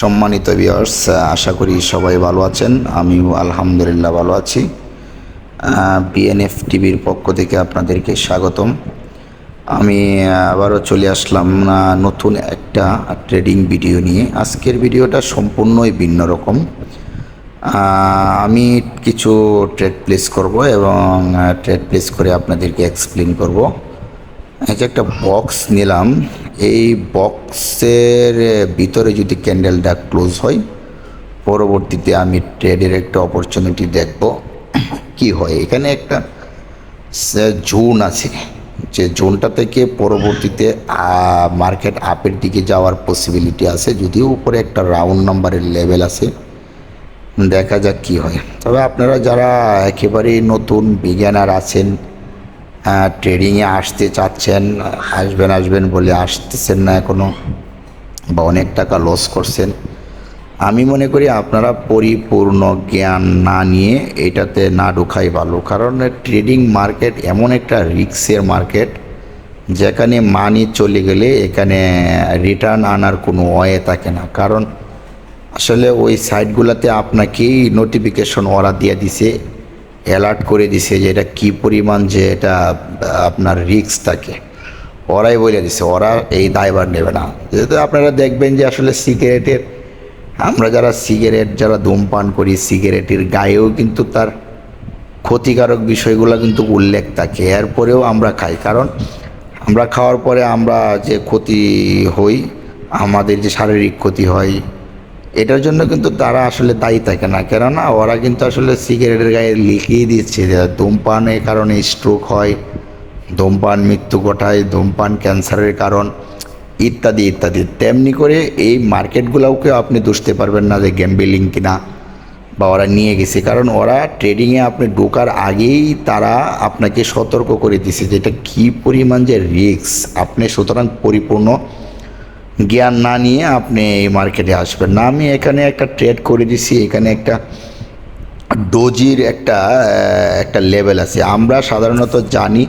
সম্মানিত ভিউয়ার্স আশা করি সবাই ভালো আছেন। আমিও আলহামদুলিল্লাহ ভালো আছি। বিএনএফ টিভির পক্ষ থেকে আপনাদেরকে স্বাগতম। আমি আবারও চলে আসলাম নতুন একটা ট্রেডিং ভিডিও নিয়ে। আজকের ভিডিওটা সম্পূর্ণই ভিন্ন রকম। আমি কিছু ট্রেড প্লেস করব এবং ট্রেড প্লেস করে আপনাদেরকে এক্সপ্লেন করব। এই যে একটা বক্স নিলাম এই বক্সের ভিতরে যদি ক্যান্ডেলটা ক্লোজ হয়, পরবর্তীতে আমি ট্রেডের একটা অপরচুনিটি দেখব কি হয়। এখানে একটা জোন আছে। যে জোনটা থেকে পরবর্তীতে মার্কেট আপের দিকে যাওয়ার পসিবিলিটি আছে। যদিও উপরে একটা রাউন্ড নাম্বারের লেভেল আছে দেখা যাক কি হয়। তবে আপনারা যারা একেবারেই নতুন বিজ্ঞানার আছেন ট্রেডিংয়ে আসতে চাচ্ছেন, আসবেন আসবেন বলে আসতেছেন না এখনও বা অনেক টাকা লস করছেন। আমি মনে করি আপনারা পরিপূর্ণ জ্ঞান না নিয়ে এটাতে না ঢোকাই ভালো, কারণ ট্রেডিং মার্কেট এমন একটা রিক্সের মার্কেট যেখানে মানি চলে গেলে এখানে রিটার্ন আনার কোনো ওয়ে থাকে না। কারণ আসলে ওই সাইটগুলোতে আপনাকেই নোটিফিকেশন ওরা দিয়ে দিছে অ্যালার্ট করে দিছে যে এটা কী পরিমাণ যে এটা, আপনার রিক্স থাকে। ওরাই বলে দিছে, ওরা এই দায়বার নেবে না। যেহেতু আপনারা দেখবেন যে আসলে সিগারেটের, আমরা যারা সিগারেট, যারা ধূমপান করি, সিগারেটের গায়েও কিন্তু তার ক্ষতিকারক বিষয়গুলো কিন্তু উল্লেখ থাকে। এরপরেও আমরা খাই। কারণ আমরা খাওয়ার পরে আমরা যে ক্ষতি হই, আমাদের যে শারীরিক ক্ষতি হয় এটার জন্য কিন্তু তারা আসলে দায়ী থাকে না। কেননা ওরা কিন্তু আসলে সিগারেটের গায়ে লিখিয়ে দিচ্ছে যে ধূমপানের কারণে স্ট্রোক হয়, ধূমপান মৃত্যু ঘটায়, ধূমপান ক্যান্সারের কারণ ইত্যাদি ইত্যাদি। তেমনি করে এই মার্কেটগুলোকেও আপনি দুষতে পারবেন না যে গ্যাম্বেলিং কিনা বা ওরা নিয়ে গেছে। কারণ ওরা ট্রেডিংয়ে আপনি ঢোকার আগেই তারা আপনাকে সতর্ক করে দিছে যে এটা কী পরিমাণ যে রিস্ক আপনি সুতরাং পরিপূর্ণ জ্ঞান না নিয়ে আপনি এই মার্কেটে আসবেন না। আমি এখানে একটা ট্রেড করে দিছি, এখানে একটা ডোজির একটা একটা লেভেল আছে। আমরা সাধারণত জানি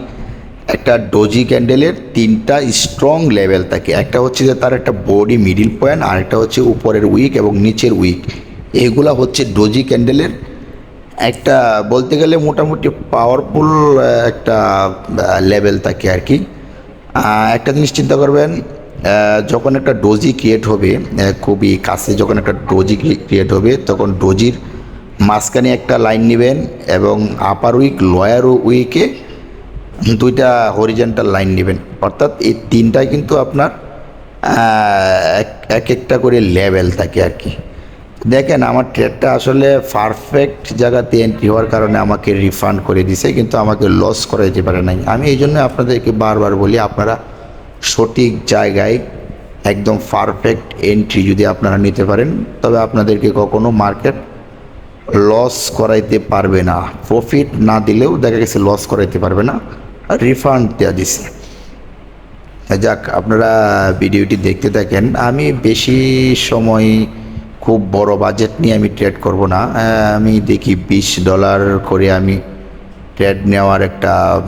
একটা ডোজি ক্যান্ডেলের তিনটা স্ট্রং লেভেল থাকে। একটা হচ্ছে যে তার একটা বডি মিডিল পয়েন্ট আর একটা হচ্ছে উপরের উইক এবং নিচের উইক এগুলা হচ্ছে ডোজি ক্যান্ডেলের একটা, বলতে গেলে মোটামুটি পাওয়ারফুল একটা লেভেল থাকে আর কি। একটা জিনিস চিন্তা করবেন যখন একটা ডোজি ক্রিয়েট হবে খুবই কাছে যখন একটা ডোজি ক্রিয়েট হবে, তখন ডোজির মাঝখানে একটা লাইন নেবেন এবং আপার উইক লয়ার উইকে দুইটা হরিজেন্টাল লাইন নেবেন। অর্থাৎ এই তিনটাই কিন্তু আপনার এক- এক একটা করে লেভেল থাকে আর কি। দেখেন, আমার ট্রেডটা আসলে পারফেক্ট জায়গাতে এন্ট্রি হওয়ার কারণে আমাকে রিফান্ড করে দিছে, কিন্তু আমাকে লস করা যেতে পারে নাই। আমি এই জন্য আপনাদেরকে বারবার বলি, আপনারা সঠিক জায়গায় একদম পারফেক্ট এন্ট্রি যদি আপনারা নিতে পারেন, তবে আপনাদেরকে কখনো মার্কেট লস করাইতে পারবে না। প্রফিট না দিলেও দেখা গেছে লস করাইতে পারবে না। রিফান্ড দেওয়া দিছে। যাক, আপনারা ভিডিওটি দেখতে থাকেন। আমি বেশি সময় খুব বড় বাজেট নিয়ে আমি ট্রেড করব না। আমি দেখি বিশ ডলার করে আমি ট্রেড নেওয়ার একটা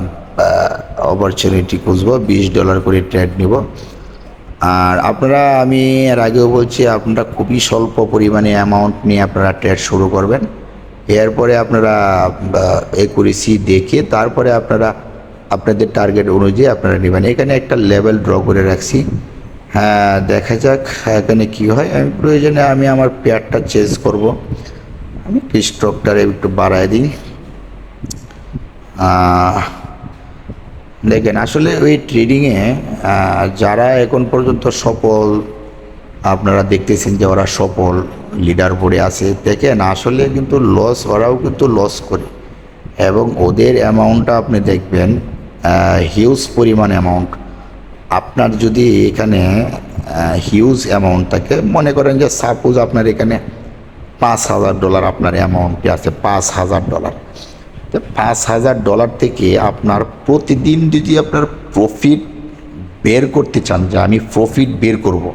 অপরচুনিটি খুঁজবো, বিশ ডলার করে ট্রেড নিব। আর আপনারা, আমি এর আগেও বলছি, আপনারা খুবই স্বল্প পরিমাণে অ্যামাউন্ট নিয়ে আপনারা ট্রেড শুরু করবেন। এরপরে আপনারা একুরেসি দেখে তারপরে আপনারা, আপনাদের টার্গেট অনুযায়ী আপনারা নেবেন। এখানে একটা লেভেল ড্র করে রাখছি। হ্যাঁ দেখা যাক, এখানে কি হয়। আমি প্রয়োজনে আমি আমার পেয়ারটা চেঞ্জ করব। আমি স্টকটারে একটু বাড়ায় দিই। দেখেন, আসলে ওই ট্রেডিংয়ে যারা এখন পর্যন্ত সফল, আপনারা দেখতেছেন যে ওরা সফল লিডার বোর্ডে আছে। দেখেন, আসলে কিন্তু লস ওরাও কিন্তু লস করে। এবং ওদের অ্যামাউন্টটা আপনি দেখবেন হিউজ পরিমাণ অ্যামাউন্ট আপনার যদি এখানে হিউজ অ্যামাউন্ট থাকে, মনে করেন যে সাপোজ আপনার এখানে পাঁচ হাজার ডলার আপনার অ্যামাউন্টটি আছে, পাঁচ হাজার ডলার পাঁচ হাজার ডলার থেকে আপনার প্রতিদিন যদি আপনার প্রফিট বের করতে চান, যে আমি প্রফিট বের করব।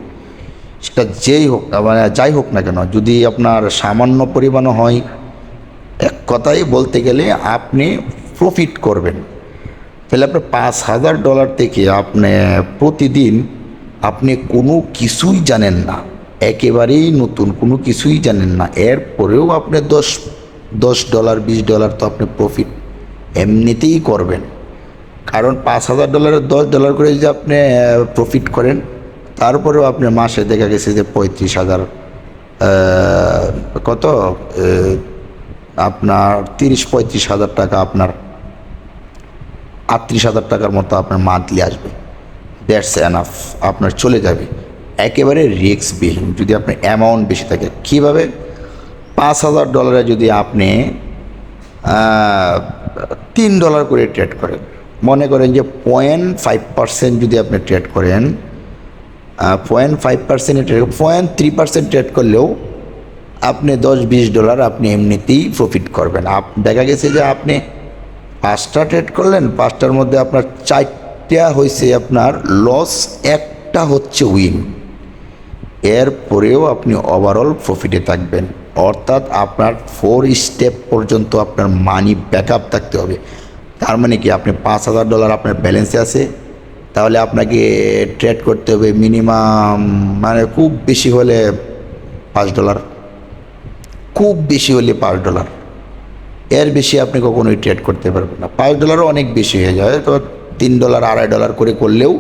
সেটা যেই হোক মানে যাই হোক না কেন, যদি আপনার সামান্য পরিমাণও হয়, এক কথাই বলতে গেলে আপনি প্রফিট করবেন তাহলে আপনার পাঁচ হাজার ডলার থেকে আপনি প্রতিদিন আপনি কোনো কিছুই জানেন না, একেবারেই নতুন কোনো কিছুই জানেন না, এরপরেও আপনি দশ দশ ডলার, বিশ ডলার তো আপনি প্রফিট এমনিতেই করবেন। কারণ পাঁচ হাজার ডলারের দশ ডলার করে যদি আপনি প্রফিট করেন, তারপরেও আপনার মাসে দেখা গেছে যে পঁয়ত্রিশ হাজার কত? আপনার তিরিশ, পঁয়ত্রিশ হাজার টাকা আপনার, আটত্রিশ হাজার টাকার মতো আপনার মান্থলি আসবে। দ্যাটস এনাফ আপনার চলে যাবে। একেবারে রিস্ক বিহীন যদি আপনার অ্যামাউন্ট বেশি থাকে, কীভাবে? পাঁচ হাজার ডলারে যদি আপনি তিন ডলার করে ট্রেড করেন, মনে করেন যে পয়েন্ট ফাইভ পার্সেন্ট যদি আপনি ট্রেড করেন point five percent trade point three percent trade করলেও আপনি দশ বিশ ডলার আপনি এমনিতেই প্রফিট করবেন। আপ, দেখা গেছে যে আপনি পাঁচটা ট্রেড করলেন, পাঁচটার মধ্যে আপনার চারটা হয়েছে আপনার লস একটা হচ্ছে উইন এরপরেও আপনি ওভারঅল প্রফিটে থাকবেন। অর্থাৎ আপনার ফোর স্টেপ পর্যন্ত আপনার মানি ব্যাকআপ থাকতে হবে। তার মানে কি? আপনি পাঁচ হাজার ডলার আপনার ব্যালেন্সে আছে, তাহলে আপনাকে ট্রেড করতে হবে মিনিমাম মানে খুব বেশি হলে পাঁচ ডলার খুব বেশি হলে পাঁচ ডলার এর বেশি আপনি কখনোই ট্রেড করতে পারবেন না। পাঁচ ডলারও অনেক বেশি হয়ে যায়। তো তিন ডলার আড়াই ডলার করে করলেও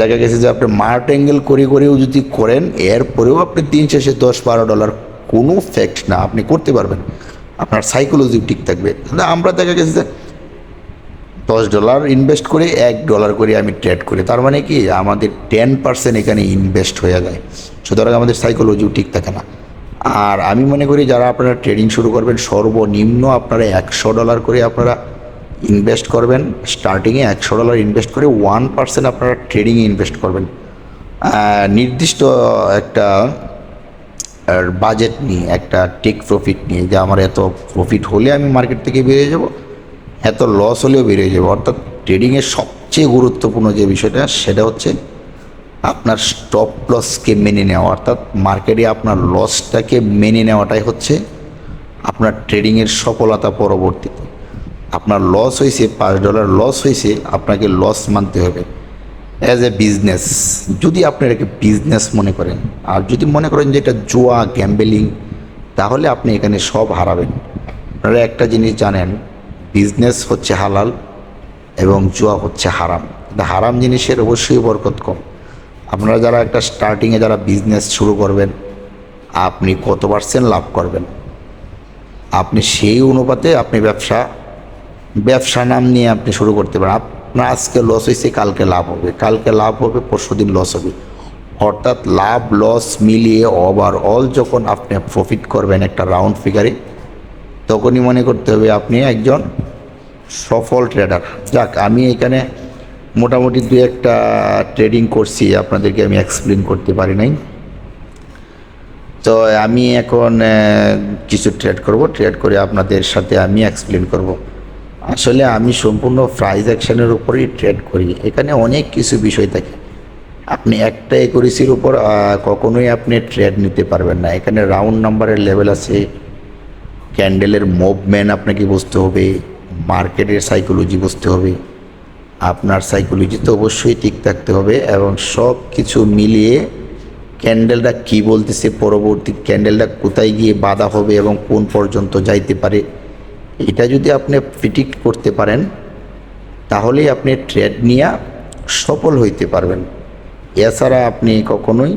দেখা গেছে যে আপনি মার্ট অ্যাঙ্গেল করে করেও যদি করেন, এরপরেও আপনি দিন শেষে দশ বারো ডলার কোনো ফ্যাক্ট না আপনি করতে পারবেন। আপনার সাইকোলজি ঠিক থাকবে। কিন্তু আমরা দেখা গেছে যে দশ ডলার ইনভেস্ট করে এক ডলার করে আমি ট্রেড করি। তার মানে কি? আমাদের টেন পার্সেন্ট এখানে ইনভেস্ট হয়ে যায়। সুতরাং আমাদের সাইকোলজিও ঠিক থাকে না। আর আমি মনে করি যারা আপনারা ট্রেডিং শুরু করবেন, সর্বনিম্ন আপনারা একশো ডলার করে আপনারা ইনভেস্ট করবেন। স্টার্টিংয়ে একশো ডলার ইনভেস্ট করে ওয়ান পার্সেন্ট আপনারা ট্রেডিংয়ে ইনভেস্ট করবেন। নির্দিষ্ট একটা বাজেট নিয়ে, একটা টেক প্রফিট নিয়ে, যে আমার এত প্রফিট হলে আমি মার্কেট থেকে বেরিয়ে যাব, এত লস হলেও বেরিয়ে যাব। অর্থাৎ ট্রেডিংয়ের সবচেয়ে গুরুত্বপূর্ণ যে বিষয়টা, সেটা হচ্ছে আপনার স্টপ লসকে মেনে নেওয়া। অর্থাৎ মার্কেটে আপনার লসটাকে মেনে নেওয়াটাই হচ্ছে আপনার ট্রেডিংয়ের সফলতা পরবর্তীতে। আপনার লস হয়েছে পাঁচ ডলার লস হয়েছে আপনাকে লস মানতে হবে। অ্যাজ এ বিজনেস যদি আপনি এটাকে বিজনেস মনে করেন, আর যদি মনে করেন যে এটা জুয়া গ্যাম্বেলিং তাহলে আপনি এখানে সব হারাবেন। আপনারা একটা জিনিস জানেন বিজনেস হচ্ছে হালাল এবং জুয়া হচ্ছে হারাম। কিন্তু হারাম জিনিসের অবশ্যই বরকত কম। আপনারা যারা একটা স্টার্টিংয়ে যারা বিজনেস শুরু করবেন, আপনি কত পার্সেন্ট লাভ করবেন? আপনি সেই অনুপাতে আপনি ব্যবসা ব্যবসা নাম নিয়ে আপনি শুরু করতে পারেন। আপনার আজকে লস হয়েছে কালকে লাভ হবে। কালকে লাভ হবে পরশু দিন লস হবে। অর্থাৎ লাভ লস মিলিয়ে ওভারঅল যখন আপনি প্রফিট করবেন একটা রাউন্ড ফিগারে তখনই মনে করতে হবে আপনি একজন সফল ট্রেডার যাক, আমি এখানে মোটামুটি দু একটা ট্রেডিং করছি, আপনাদেরকে আমি এক্সপ্লেন করতে পারি নাই। তো আমি এখন কিছু ট্রেড করব। ট্রেড করে আপনাদের সাথে আমি এক্সপ্লেন করব। আসলে আমি সম্পূর্ণ প্রাইজ অ্যাকশনের উপরেই ট্রেড করি। এখানে অনেক কিছু বিষয় থাকে। আপনি একটা একুরেসির উপর কখনোই আপনি ট্রেড নিতে পারবেন না। এখানে রাউন্ড নাম্বারের লেভেল আছে ক্যান্ডেলের মুভমেন্ট আপনাকে বুঝতে হবে মার্কেটের সাইকোলজি বুঝতে হবে। আপনার সাইকোলজি তো অবশ্যই ঠিক থাকতে হবে এবং সব কিছু মিলিয়ে ক্যান্ডেলটা কি বলতেছে, পরবর্তী ক্যান্ডেলটা কোথায় গিয়ে বাধা হবে এবং কোন পর্যন্ত যাইতে পারে এটা যদি আপনি প্রিডিক্ট করতে পারেন, তাহলেই আপনি ট্রেড নিয়ে সফল হইতে পারবেন। এছাড়া আপনি কখনোই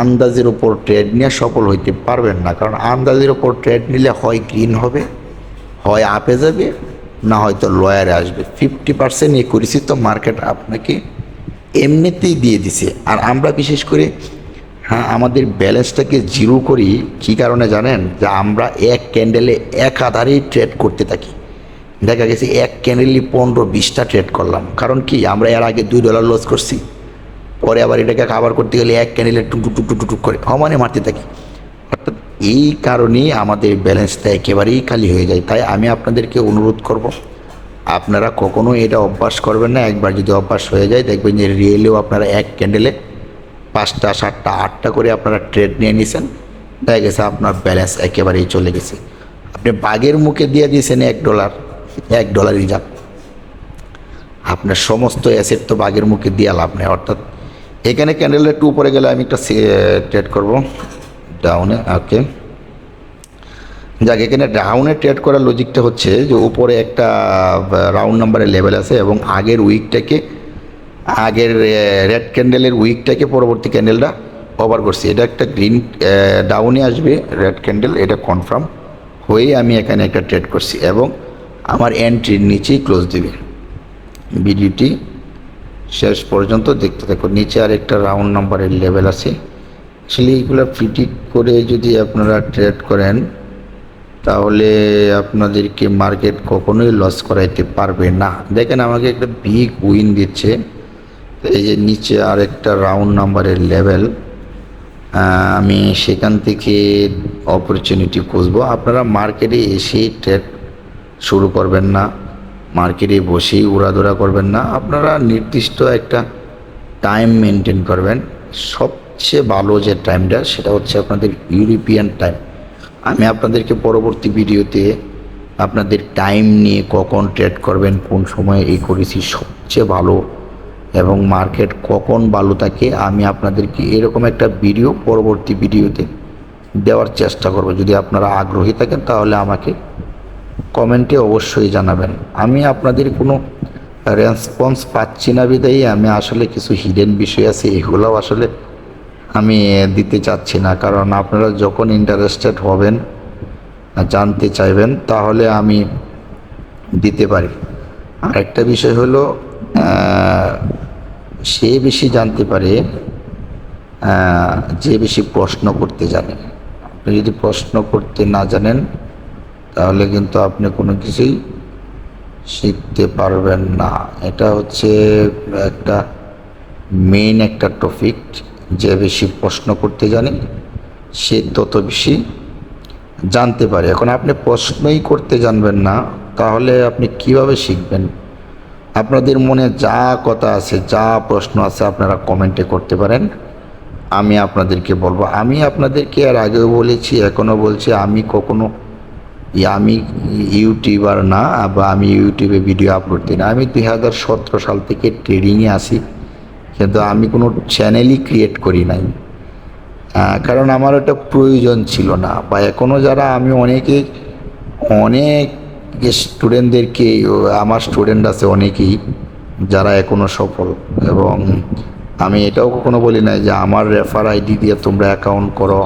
আন্দাজের ওপর ট্রেড নিয়ে সফল হইতে পারবেন না। কারণ আন্দাজের ওপর ট্রেড নিলে হয় গ্রিন হবে, হয় আপে যাবে, না হয়তো লয়ারে আসবে। ফিফটি পার্সেন্ট একুরেসি তো মার্কেট আপনাকে এমনিতেই দিয়ে দিছে। আর আমরা বিশেষ করে হ্যাঁ আমাদের ব্যালেন্সটাকে জিরো করি, কী কারণে জানেন? যে আমরা এক ক্যান্ডেলে এক আধারেই ট্রেড করতে থাকি। দেখা গেছে এক ক্যান্ডেলই পনেরো, বিশটা ট্রেড করলাম। কারণ কি? আমরা এর আগে দুই ডলার লস করছি। পরে আবার এটাকে কাভার করতে গেলে এক ক্যান্ডেলে টুক টুক টুক টুক টুক করে সমানে মারতে থাকি। অর্থাৎ এই কারণেই আমাদের ব্যালেন্সটা একেবারেই খালি হয়ে যায়। তাই আমি আপনাদেরকে অনুরোধ করব, আপনারা কখনো এটা অভ্যাস করবেন না। একবার যদি অভ্যাস হয়ে যায়, দেখবেন যে রিয়েলেও আপনারা এক ক্যান্ডেলে পাঁচটা, সাতটা, আটটা করে আপনারা ট্রেড নিয়ে নিছেন। দেখা গেছে আপনার ব্যালেন্স একেবারেই চলে গেছে। আপনি বাঘের মুখে দিয়ে দিয়েছেন এক ডলার এক ডলারই যাক আপনার সমস্ত অ্যাসেট তো বাঘের মুখে দিয়ে লাভ নেই। অর্থাৎ এখানে ক্যান্ডেলের একটু উপরে গেলে আমি একটা ট্রেড করব। ডাউনে ওকে যাক, এখানে ডাউনে ট্রেড করার লজিকটা হচ্ছে যে উপরে একটা রাউন্ড নাম্বারের লেভেল আছে এবং আগের উইকটাকে আগের রেড ক্যান্ডেলের উইকটাকে পরবর্তী ক্যান্ডেলটা ওভার করছি। এটা একটা গ্রিন ডাউনে আসবে রেড ক্যান্ডেল এটা কনফার্ম হয়ে আমি এখানে একটা ট্রেড করছি এবং আমার এন্ট্রির নিচেই ক্লোজ দেবে। ভিডিওটি শেষ পর্যন্ত দেখতে থাকো। নিচে আর একটা রাউন্ড নাম্বারের লেভেল আছে। আসলে এইগুলো ফিটিক করে যদি আপনারা ট্রেড করেন, তাহলে আপনাদেরকে মার্কেট কখনোই লস করাইতে পারবে না। দেখেন আমাকে একটা বিগ উইন দিচ্ছে। এই যে নিচে আর একটা রাউন্ড নাম্বারের লেভেল আমি সেখান থেকে অপরচুনিটি খুঁজবো। আপনারা মার্কেটে এসেই ট্রেড শুরু করবেন না। মার্কেটে বসেই উড়াদোড়া করবেন না। আপনারা নির্দিষ্ট একটা টাইম মেনটেন করবেন। সবচেয়ে ভালো যে টাইমটা সেটা হচ্ছে আপনাদের ইউরোপিয়ান টাইম আমি আপনাদেরকে পরবর্তী ভিডিওতে আপনাদের টাইম নিয়ে কখন ট্রেড করবেন, কোন সময়ে এই করেছি, সবচেয়ে ভালো এবং মার্কেট কখন ভালো থাকে, আমি আপনাদেরকে এরকম একটা ভিডিও, পরবর্তী ভিডিওতে দেওয়ার চেষ্টা করব। যদি আপনারা আগ্রহী থাকেন, তাহলে আমাকে কমেন্টে অবশ্যই জানাবেন। আমি আপনাদের কোনো রেসপন্স পাচ্ছি না বিদায়ী, আমি আসলে কিছু হিডেন বিষয় আছে, এগুলোও আসলে আমি দিতে চাচ্ছি না। কারণ আপনারা যখন ইন্টারেস্টেড হবেন, জানতে চাইবেন, তাহলে আমি দিতে পারি। আরেকটা বিষয় হলো সে বেশি জানতে পারে যে বেশি প্রশ্ন করতে জানে। আপনি যদি প্রশ্ন করতে না জানেন, তাহলে কিন্তু আপনি কোনো কিছুই শিখতে পারবেন না। এটা হচ্ছে একটা মেইন একটা টপিক যে বেশি প্রশ্ন করতে জানে, সে তত বেশি জানতে পারে। এখন আপনি প্রশ্নই করতে জানবেন না, তাহলে আপনি কীভাবে শিখবেন? আপনাদের মনে যা কথা আছে, যা প্রশ্ন আছে আপনারা কমেন্টে করতে পারেন। আমি আপনাদেরকে বলব, আমি আপনাদেরকে আর আগেও বলেছি, এখনও বলছি, আমি কখনো আমি ইউটিউবার না, বা আমি ইউটিউবে ভিডিও আপলোড দিই না। আমি দুই হাজার সতেরো সাল থেকে ট্রেডিংয়ে আসি কিন্তু আমি কোনো চ্যানেলই ক্রিয়েট করি নাই। কারণ আমার ওটা প্রয়োজন ছিল না, বা এখনও যারা আমি অনেকে, অনেক স্টুডেন্টদেরকে আমার স্টুডেন্ট আছে অনেকেই, যারা এখনও সফল। এবং আমি এটাও কখনো বলি না যে আমার রেফার আইডি দিয়ে তোমরা অ্যাকাউন্ট করো,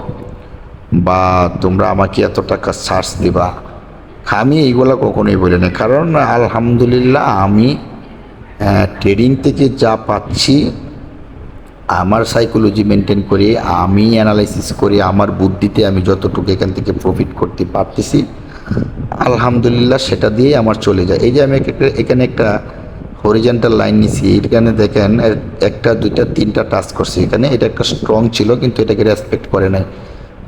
বা তোমরা আমাকে এত টাকা চার্জ দিবা। আমি এইগুলো কখনোই বলি না কারণ আলহামদুলিল্লাহ আমি ট্রেডিং থেকে যা পাচ্ছি, আমার সাইকোলজি মেনটেন করে, আমি অ্যানালাইসিস করে, আমার বুদ্ধিতে আমি যতটুকু এখান থেকে প্রফিট করতে পারতেছি। আলহামদুলিল্লাহ সেটা দিয়ে আমার চলে যায়। এই যে আমি এখানে একটা হরিজেন্টাল লাইন নিছি, এখানে দেখেন একটা, দুইটা, তিনটা টাচ করছি। এখানে এটা একটা স্ট্রং ছিল, কিন্তু এটাকে রেসপেক্ট করে নাই।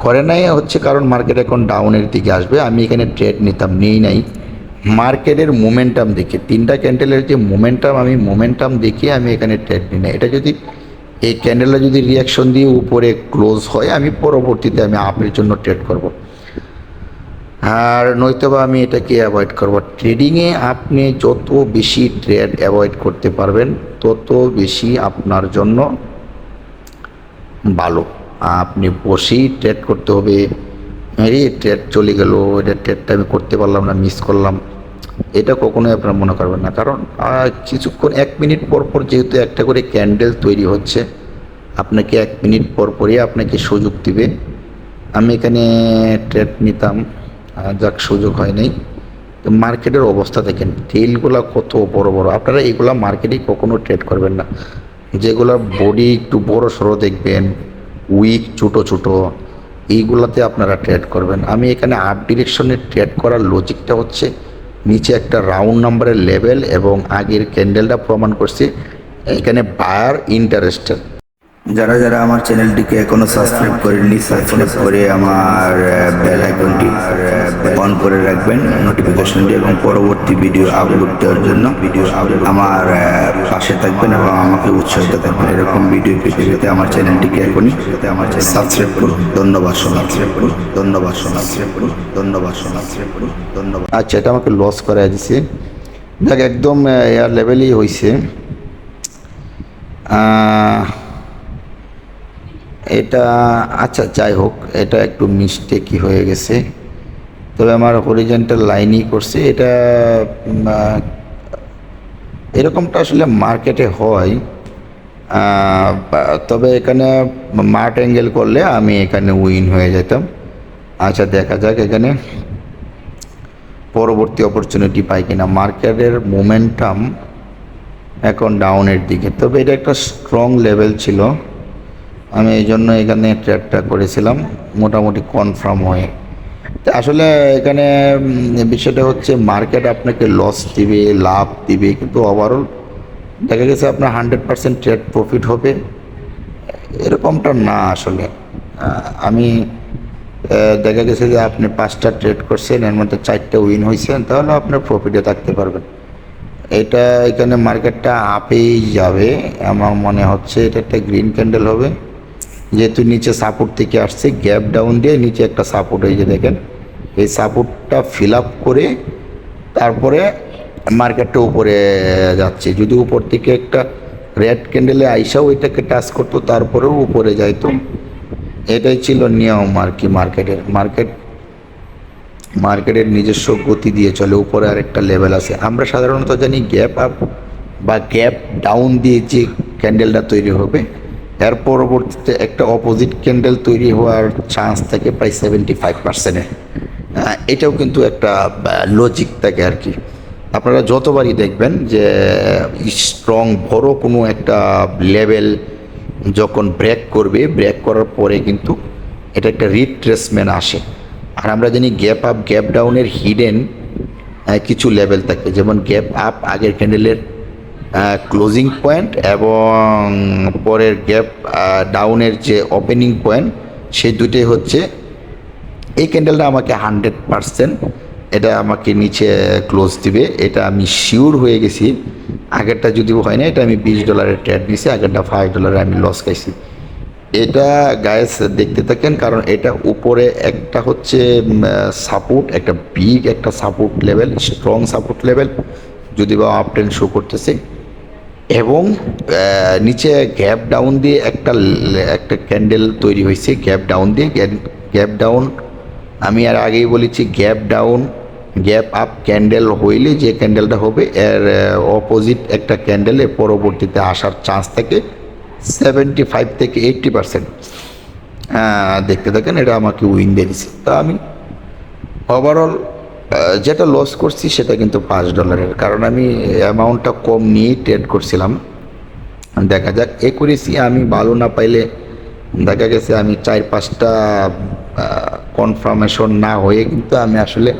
করে নাই হচ্ছে কারণ মার্কেট এখন ডাউনের দিকে আসবে। আমি এখানে ট্রেড নিতাম, নেই নাই। মার্কেটের মোমেন্টাম দেখে। তিনটা ক্যান্ডেলের যে মোমেন্টাম আমি মোমেন্টাম দেখে আমি এখানে ট্রেড নিই না এটা যদি এই ক্যান্ডেলটা যদি রিয়াকশন দিয়ে উপরে ক্লোজ হয়, আমি পরবর্তীতে আমি আপের জন্য ট্রেড করব। আর নয়তোবা আমি এটাকে অ্যাভয়েড করব। ট্রেডিংয়ে আপনি যত বেশি ট্রেড অ্যাভয়েড করতে পারবেন, তত বেশি আপনার জন্য ভালো। আপনি বসেই ট্রেড করতে হবে। এই ট্রেড চলে গেল, এটা ট্রেডটা আমি করতে পারলাম না মিস করলাম। এটা কখনোই আপনারা মনে করবেন না। কারণ কিছুক্ষণ, এক মিনিট পর পর যেহেতু একটা করে ক্যান্ডেল তৈরি হচ্ছে, আপনাকে এক মিনিট পর পরই আপনাকে সুযোগ দিবে। আমি এখানে ট্রেড নিতাম। যাক, সুযোগ হয় নাই মার্কেটের অবস্থা দেখেন তেলগুলো কত বড় বড়। আপনারা এগুলা মার্কেটেই কখনো ট্রেড করবেন না। যেগুলো বডি একটু বড় সড়ো দেখবেন উইক ছোটো ছোটো, এইগুলাতে আপনারা ট্রেড করবেন। আমি এখানে আপ ডিরেকশনে ট্রেড করার লজিকটা হচ্ছে, নিচে একটা রাউন্ড নাম্বারের লেভেল এবং আগের ক্যান্ডেলটা প্রমাণ করছি, এখানে বায়ার ইন্টারেস্টেড যারা যারা আমার চ্যানেলটিকে এখনও সাবস্ক্রাইব করেননি সাবস্ক্রাইব করে আমার বেল আইকনটি অন করে রাখবেন নোটিফিকেশনটি এবং পরবর্তী ভিডিও আপলোড দেওয়ার জন্য ভিডিও আমার পাশে থাকবেন এবং আমাকে উৎসাহিত থাকবেন। এরকম ভিডিও পেতে পেতে আমার চ্যানেলটিকে এখনই আমার সাবস্ক্রাইব করুন। ধন্যবাদ করুন ধন্যবাদ করুন ধন্যবাদ করুন ধন্যবাদ। আচ্ছা এটা আমাকে লস করে দিছে। দেখ, একদম এয়ার লেভেলই হয়েছে এটা আচ্ছা যাই হোক এটা একটু মিস্টেকই হয়ে গেছে। তবে আমার হরিজেন্টাল লাইনই করছে। এটা এরকমটা আসলে মার্কেটে হয়। তবে এখানে মার্ট অ্যাঙ্গেল করলে আমি এখানে উইন হয়ে যেতাম। আচ্ছা দেখা যাক এখানে পরবর্তী অপরচুনিটি পাই কিনা। মার্কেটের মোমেন্টাম এখন ডাউনের দিকে। তবে এটা একটা স্ট্রং লেভেল ছিল। আমি এই জন্য এখানে ট্রেডটা করেছিলাম, মোটামুটি কনফার্ম হয়ে। তা আসলে এখানে বিষয়টা হচ্ছে মার্কেট আপনাকে লস দিবে, লাভ দিবে, কিন্তু ওভারঅল দেখা গেছে আপনার হান্ড্রেড পার্সেন্ট ট্রেড প্রফিট হবে। এরকমটা না আসলে। আমি দেখা গেছে যে আপনি পাঁচটা ট্রেড করছেন, এর মধ্যে চারটে উইন হয়েছেন তাহলে আপনার প্রফিটে থাকতে পারবেন। এটা এখানে মার্কেটটা আপেই যাবে, আমার মনে হচ্ছে এটা একটা গ্রিন ক্যান্ডেল হবে। যেহেতু নিচে সাপোর্ট থেকে আসছে গ্যাপ ডাউন দিয়ে নিচে একটা সাপোর্ট এই যে দেখেন, এই সাপোর্টটা ফিল আপ করে তারপরে মার্কেটটা উপরে যাচ্ছে। যদি উপর থেকে একটা রেড ক্যান্ডেলে আইসাও এটাকে টাচ করতো, তারপরেও উপরে যাইতো। এটাই ছিল নিয়ম আর কি মার্কেটের মার্কেট মার্কেটের নিজস্ব গতি দিয়ে চলে, উপরে আরেকটা লেভেল আছে। আমরা সাধারণত জানি গ্যাপ আপ বা গ্যাপ ডাউন দিয়ে যে ক্যান্ডেলটা তৈরি হবে এর পরবর্তীতে একটা অপোজিট ক্যান্ডেল তৈরি হওয়ার চান্স থাকে প্রায় সেভেন্টি ফাইভ পার্সেন্টে এটাও কিন্তু একটা লজিক থাকে আর কি। আপনারা যতবারই দেখবেন যে স্ট্রং বড় কোনো একটা লেভেল যখন ব্রেক করবে ব্রেক করার পরে কিন্তু এটা একটা রিট্রেসমেন্ট আসে। আর আমরা জানি গ্যাপ আপ গ্যাপ ডাউনের হিডেন কিছু লেভেল থাকে। যেমন গ্যাপ আপ আগের ক্যান্ডেলের ক্লোজিং পয়েন্ট এবং পরের গ্যাপ ডাউনের যে ওপেনিং পয়েন্ট সেই দুটোই হচ্ছে এই ক্যান্ডেলটা আমাকে হান্ড্রেড পারসেন্ট এটা আমাকে নিচে ক্লোজ দিবে। এটা আমি শিওর হয়ে গেছি। আগেরটা যদিও হয় না, এটা আমি বিশ ডলারের ট্রেড নিছি আগেরটা ফাইভ ডলারে আমি লস খাইছি। এটা গায়েস দেখতে থাকেন, কারণ এটা উপরে একটা হচ্ছে সাপোর্ট একটা বিগ একটা support level strong support level যদি বা আপ ট্রেন্ড শো করতেছে। এবং নিচে গ্যাপ ডাউন দিয়ে একটা একটা ক্যান্ডেল তৈরি হয়েছে গ্যাপ ডাউন দিয়ে গ্যাপ ডাউন আমি আর আগেই বলেছি gap down gap up candle হইলে যে ক্যান্ডেলটা হবে, এর অপোজিট একটা ক্যান্ডেলের পরবর্তীতে আসার চান্স থাকে সেভেন্টি ফাইভ থেকে এইট্টি পার্সেন্ট দেখতে থাকেন, এটা আমাকে উইন দিয়ে তা আমি ওভারঅল যেটা লস করছি সেটা কিন্তু পাঁচ ডলারের কারণ আমি অ্যামাউন্টটা কম নিয়েই ট্রেড করছিলাম। দেখা যাক একুরেসি আমি ভালো না পাইলে দেখা গেছে আমি চার পাঁচটা কনফার্মেশন না হয়ে কিন্তু আমি আসলে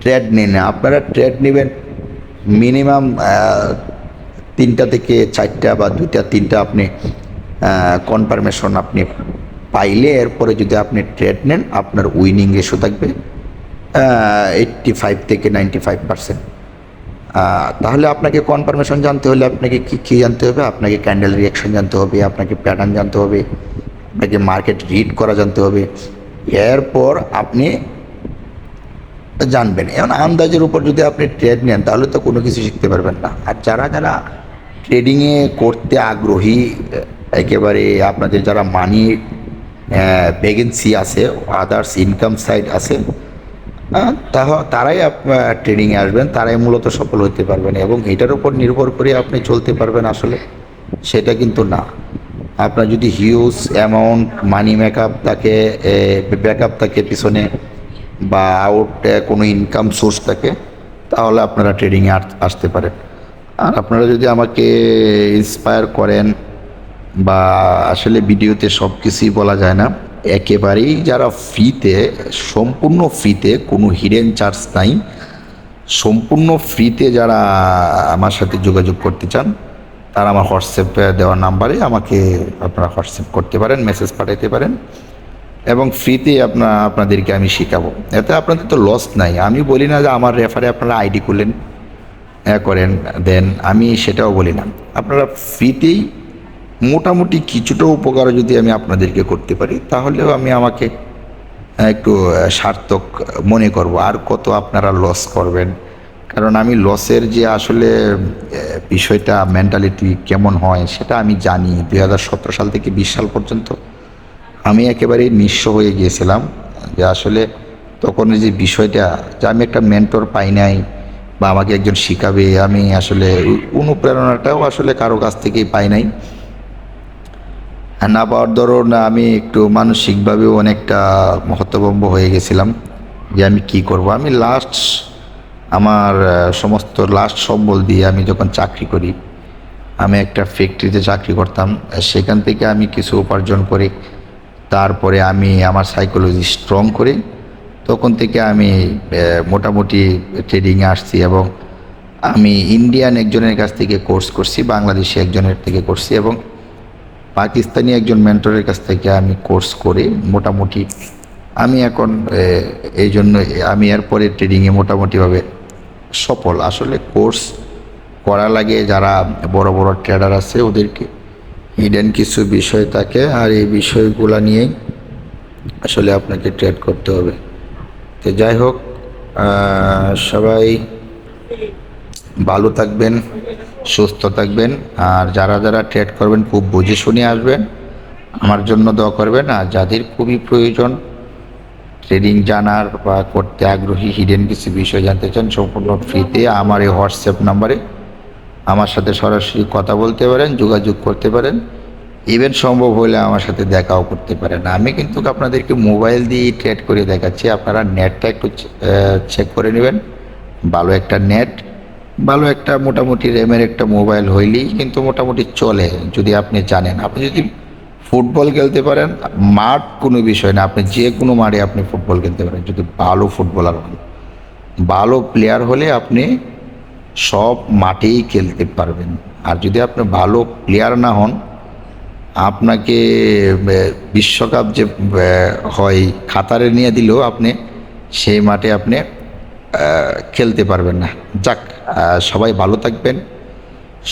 ট্রেড নিই না। আপনারা ট্রেড নেবেন মিনিমাম তিনটা থেকে চারটা বা দুইটা, তিনটা আপনি কনফার্মেশন আপনি পাইলে এরপরে যদি আপনি ট্রেড নেন, আপনার উইনিং রেশো থাকবে। এইট্টি ফাইভ থেকে নাইনটি ফাইভ পার্সেন্ট তাহলে আপনাকে কনফার্মেশন জানতে হলে আপনাকে কী কী জানতে হবে? আপনাকে ক্যান্ডেল রিয়াকশন জানতে হবে, আপনাকে প্যাটার্ন জানতে হবে, আপনাকে মার্কেট রিড করা জানতে হবে। এরপর আপনি জানবেন। এখন আন্দাজের উপর যদি আপনি ট্রেড নেন, তাহলে তো কোনো কিছু শিখতে পারবেন না। আর যারা যারা ট্রেডিংয়ে করতে আগ্রহী একেবারে আপনাদের যারা মানি ভ্যাকেন্সি আছে আদার্স ইনকাম সাইড আছে তারাই ট্রেডিংয়ে আসবেন, তারাই মূলত সফল হতে পারবেন এবং এটার উপর নির্ভর করে আপনি চলতে পারবেন আসলে। সেটা কিন্তু না। আপনার যদি হিউজ অ্যামাউন্ট মানি মেকআপ থাকে ব্যাকআপ থাকে পিছনে, বা আউট কোনো ইনকাম সোর্স থাকে, তাহলে আপনারা ট্রেডিংয়ে আসতে পারেন। আর আপনারা যদি আমাকে ইন্সপায়ার করেন, বা আসলে ভিডিওতে সব কিছুই বলা যায় না একেবারেই যারা ফ্রিতে, সম্পূর্ণ ফ্রিতে, কোনো হিডেন চার্জ নাই, সম্পূর্ণ ফ্রিতে যারা আমার সাথে যোগাযোগ করতে চান, তারা আমার হোয়াটসঅ্যাপে দেওয়া নাম্বারে আমাকে আপনারা হোয়াটসঅ্যাপ করতে পারেন মেসেজ পাঠাতে পারেন এবং ফ্রিতে আপনা, আপনাদেরকে আমি শেখাবো। এতে আপনাদের তো লস নাই। আমি বলি না যে আমার রেফারে আপনারা আইডি করলেন করেন, দেন, আমি সেটাও বলি না। আপনারা ফ্রিতেই মোটামুটি কিছুটা উপকার যদি আমি আপনাদেরকে করতে পারি, তাহলেও আমি আমাকে একটু সার্থক মনে করব। আর কত আপনারা লস করবেন? কারণ আমি লসের যে আসলে বিষয়টা মেন্টালিটি কেমন হয়, সেটা আমি জানি। দুই হাজার সতেরো সাল থেকে বিশ সাল পর্যন্ত আমি একেবারেই নিঃস্ব হয়ে গিয়েছিলাম। যে আসলে তখন যে বিষয়টা, যে আমি একটা মেন্টর পাই নাই, বা আমাকে একজন শিখাবে, আমি আসলে অনুপ্রেরণাটাও আসলে কারও কাছ থেকেই পাই নাই। না পাওয়ার দরুন আমি একটু মানসিকভাবেও অনেকটা হতভম্ব হয়ে গেছিলাম যে আমি কি করব। আমি লাস্ট আমার সমস্ত লাস্ট সম্বল দিয়ে আমি যখন চাকরি করি, আমি একটা ফ্যাক্টরিতে চাকরি করতাম। সেখান থেকে আমি কিছু উপার্জন করি। তারপরে আমি আমার সাইকোলজি স্ট্রং করি। তখন থেকে আমি মোটামুটি ট্রেডিংয়ে আসছি এবং আমি ইন্ডিয়ান একজনের কাছ থেকে কোর্স করছি, বাংলাদেশি একজনের থেকে করছি এবং পাকিস্তানি একজন মেন্টরের কাছ থেকে আমি কোর্স করে। মোটামুটি আমি এখন এই জন্য আমি এরপরে ট্রেডিংয়ে মোটামুটিভাবে সফল। আসলে কোর্স করা লাগে যারা বড় বড় ট্রেডার আছে, ওদেরকে হিডেন কিছু বিষয় থাকে আর এই বিষয়গুলো নিয়েই আসলে আপনাকে ট্রেড করতে হবে। তো যাই হোক সবাই ভালো থাকবেন, সুস্থ থাকবেন, আর যারা যারা ট্রেড করবেন, খুব বুঝে শুনে আসবেন। আমার জন্য দোয়া করবেন, আর যাদের খুবই প্রয়োজন ট্রেডিং জানার বা করতে আগ্রহী হিডেন কিছু বিষয় জানতে চান, সম্পূর্ণ ফ্রিতে আমার এই হোয়াটসঅ্যাপ নাম্বারে আমার সাথে সরাসরি কথা বলতে পারেন, যোগাযোগ করতে পারেন। ইভেন সম্ভব হলে আমার সাথে দেখাও করতে পারেন। আমি কিন্তু আপনাদেরকে মোবাইল দিয়ে ট্রেড করে দেখাচ্ছি। আপনারা নেটটা একটু চেক করে নেবেন। ভালো একটা নেট ভালো একটা মোটামুটি র্যামের একটা মোবাইল হইলেই কিন্তু মোটামুটি চলে, যদি আপনি জানেন। আপনি যদি ফুটবল খেলতে পারেন, মাঠ কোনো বিষয় না, আপনি যে কোনো মাঠে আপনি ফুটবল খেলতে পারেন। যদি ভালো ফুটবলার হন, ভালো প্লেয়ার হলে আপনি সব মাঠেই খেলতে পারবেন। আর যদি আপনি ভালো প্লেয়ার না হন, আপনাকে বিশ্বকাপ যে হয়, খাতারে নিয়ে দিলেও আপনি সেই মাঠে আপনি খেলতে পারবেন না। যাক সবাই ভালো থাকবেন,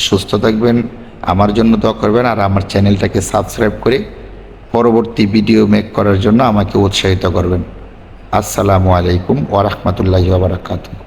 সুস্থ থাকবেন, আমার জন্য দোয়া করবেন আর আমার চ্যানেলটাকে সাবস্ক্রাইব করে পরবর্তী ভিডিও মেক করার জন্য আমাকে উৎসাহিত করবেন। আসসালামু আলাইকুম ওরহমতুল্লাহ বারাকাতুহ।